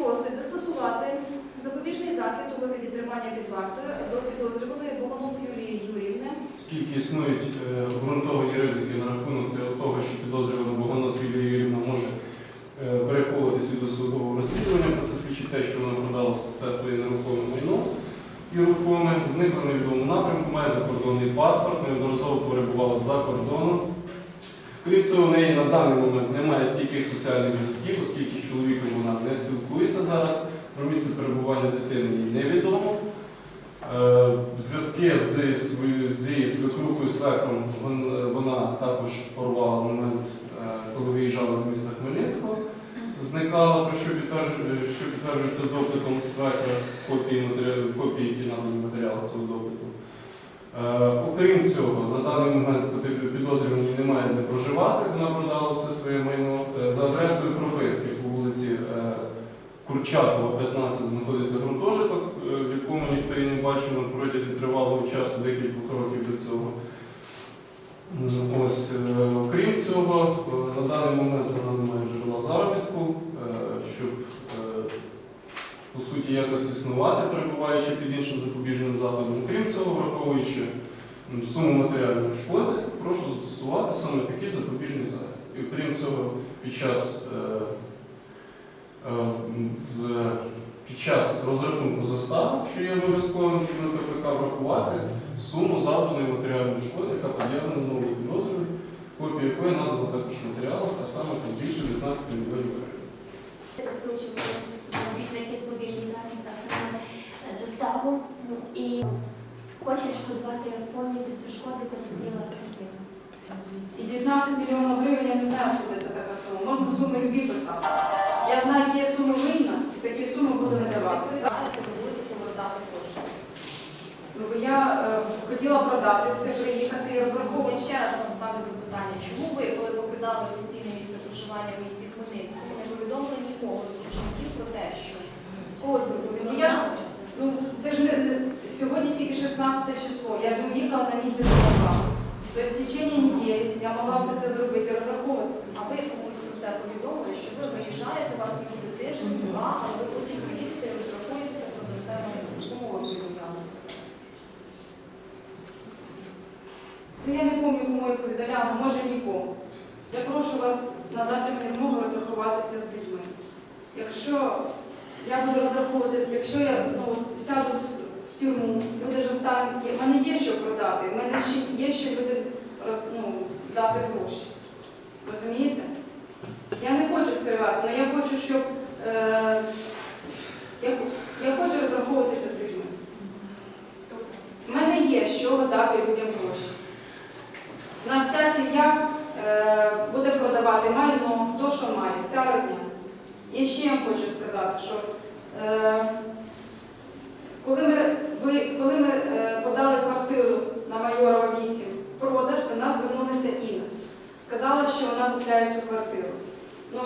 просить застосувати запобіжний захід у вигляді тримання під вартою до підозрюваної Богонос Юлії Юріївни. Оскільки існують е, обґрунтовані ризики на рахунок того, що підозрювана Богонос Юлія Юрівна може е, переховуватись від досудового розслідування, про це свідчить те, що вона продала все своє нерухоме майно і рухоме, зникла невідомому напрямку, має закордонний паспорт, неодноразово перебувала за кордоном. Крім цього, в неї на даний момент немає стійких соціальних зв'язків, оскільки з чоловіком вона не спілкується зараз, про місце перебування дитини їй невідомо. Е, Зв'язки з свекрухою свекром вона також порвала в момент, е, коли виїжджала з міста Хмельницького. Зникала, про що підтверджується допитом свекра копії, копії які надані матеріали цього допиту. Е, Окрім цього, на даний момент підозрюваній немає де проживати, вона продала все своє майно. Е, За адресою прописки по вулиці е, Курчатова, 15, знаходиться гуртожиток, в якому ніхто і не бачив на протязі тривалого часу, декількох років до цього. Ось, окрім цього, на даний момент вона не має джерела заробітку, е, щоб е, суті якось існувати, перебуваючи під іншим запобіжним заходом. Крім цього, враховуючи суму матеріальної шкоди, прошу застосувати саме такий запобіжний захід. І крім цього, під час, е, е, під час розрахунку застави, що є обов'язковим згідно КПК, врахувати суму завданої матеріальної шкоди, яка пред'явлена новою підозрою, копія якої надана також в матеріалах, а саме там більше 19 мільйонів гривень. Засучити більш якийсь побіжний захід, а саме ну, і хоче відшкодувати повністю яку зробила дитина. І 19 мільйонів гривень, я не знаю, куди це така сума. Можна суми любі писати. Я знаю, які є суми винна, і такі суми буду надавати. Відповідаєте, ви будете повертати кошти. Ну, бо я е, хотіла продати все, приїхати і Я розраховувати. ще раз вам ставлю запитання, чому ви, коли покидали постійне місце проживання в місті Хмельницькому, не повідомили нікого з чужинків про те, що когось ви Я повідомляли? Ну, це ж не, не- сьогодні тільки 16 число. Я в'їхала на місяць два. Тобто в течение неділі я могла все це зробити, розраховуватися. А ви комусь про це повідомили, що ви виїжджаєте, у вас не буде тиждень, два, але ви потім приїдете розрахуєтеся про достемну Кому ви повідомляли? Ну, я не пам'ятаю, кому я повідомляла, може нікому. Я прошу вас надати мені змогу розрахуватися з людьми. Якщо я буду розраховуватися, якщо я ну, сяду в тюрму, люди ж остануть, в мене є що продати, в мене ще є що люди роз, ну, дати гроші. Розумієте? Я не хочу скриватися, але я хочу, щоб е, я, я хочу розраховуватися з людьми. У мене є що дати людям гроші. У нас вся сім'я е, буде продавати майно, хто що має, вся родня. І ще я хочу сказати, що е, коли ми, ви, коли ми е, подали квартиру на Майорова 8 в продаж, до нас звернулася Інна. Сказала, що вона купляє цю квартиру. Ну,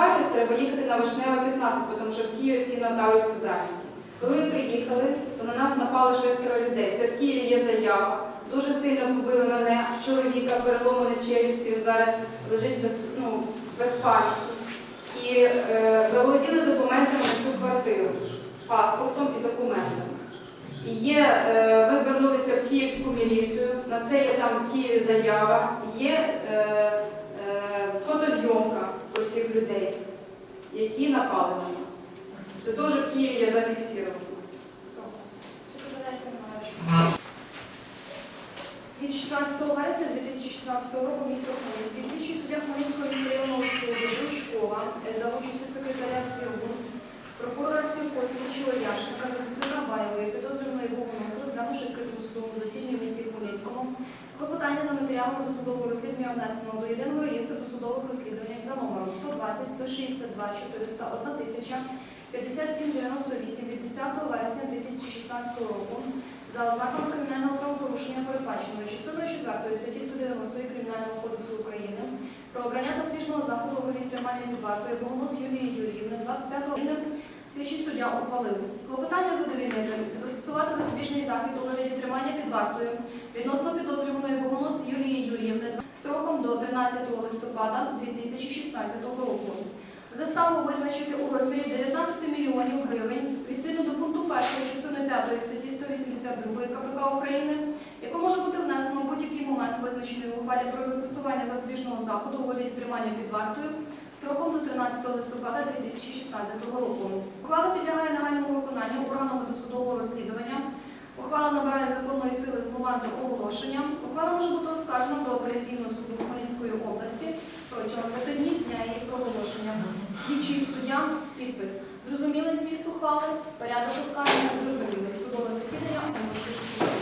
нотаріус треба їхати на Вишнева 15, тому що в Києві всі нотаріуси зайняті. Коли ми приїхали, то на нас напали шестеро людей. Це в Києві є заява. Дуже сильно побили мене, чоловіка, переломані челюсті, він зараз лежить без, ну, без пам'яті. І е, заволоділи документами на цю квартиру, паспортом і документами. І є, е, ми звернулися в київську міліцію, на це є там в Києві заява, є е, е, фотозйомка про цих людей, які напали на нас. Це теж в Києві ведеться на від 16 вересня 2016 року місто Хмельницький слідчий суддя Хмельницького міськрайонного суду Дучкова е, за участю секретаря ЦВУ, прокурора Сівко, слідчого Яшника, захисника Баєвої, підозрюваної Богоносу, розглянувши відкритому судовому засіданні в місті Хмельницькому, клопотання за матеріалами досудового розслідування внесено до єдиного реєстру 162 401 тисяча 5798 від 10 вересня 2016 року за ознаками кримінального правопорушення, передбаченого частиною 4 статті 190 Кримінального кодексу України про обрання запобіжного заходу у тримання під вартою Богонос Юлії Юріївни 25 липня слідчий суддя ухвалив клопотання задовільнити, застосувати запобіжний захід у вигляді тримання під вартою відносно підозрюваної Богонос Юлії Юріївни строком до 13 листопада 2016 року ставку визначити у розмірі 19 мільйонів гривень відповідно до пункту 1 частини 5 статті 182 КПК України, яку може бути внесено в будь-який момент, визначений у ухвалі про застосування запобіжного заходу у вигляді тримання під вартою строком до 13 листопада 2016 року. Ухвала підлягає нагальному виконанню органами досудового розслідування. Ухвала набирає законної сили з моменту оголошення. Ухвала може бути оскаржена до операційного суду Хмельницької області протягом п'яти днів з дня її проголошення. Слідчий суддя, підпис. Зрозумілий зміст ухвали, порядок оскарження, зрозумілий. Судове засідання оголошується.